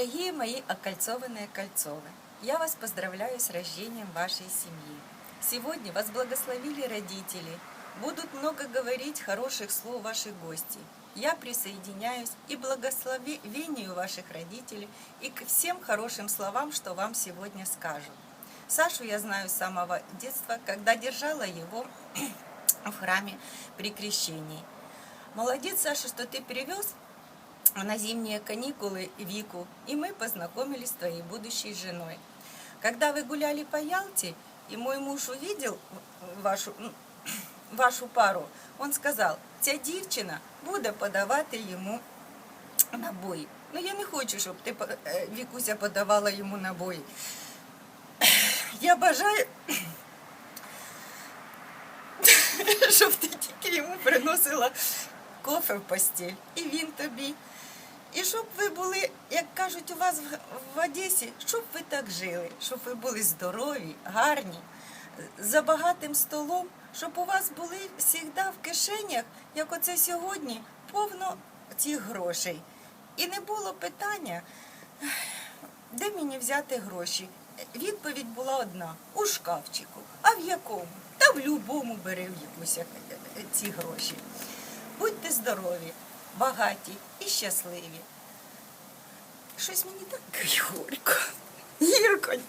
Дорогие мои окольцованные Кольцовы, я вас поздравляю с рождением вашей семьи. Сегодня вас благословили родители. Будут много говорить хороших слов ваши гости. Я присоединяюсь и благословению ваших родителей и к всем хорошим словам, что вам сегодня скажут. Сашу я знаю с самого детства, когда держала его в храме при крещении. Молодец, Саша, что ты привез на зимние каникулы Вику, и мы познакомились с твоей будущей женой. Когда вы гуляли по Ялте, и мой муж увидел вашу, м, вашу пару, он сказал, ця дівчина буде подавати йому набої. Ну я не хочу, щоб ти е, Вікуся подавала йому набої. Я бажаю, щоб ти тільки йому приносила кофе в постіль, і він тобі. І щоб ви були, як кажуть у вас в, Одесі, щоб ви так жили, щоб ви були здорові, гарні, за багатим столом, щоб у вас були завжди в кишенях, як оце сьогодні, повно цих грошей. І не було питання, де мені взяти гроші. Відповідь була одна у шкафчику. А в якому? Та в любому бери в якусь е, е, ці гроші. Будьте здорові, багаті і щасливі. Щось мені так горько. Гірко. Горько.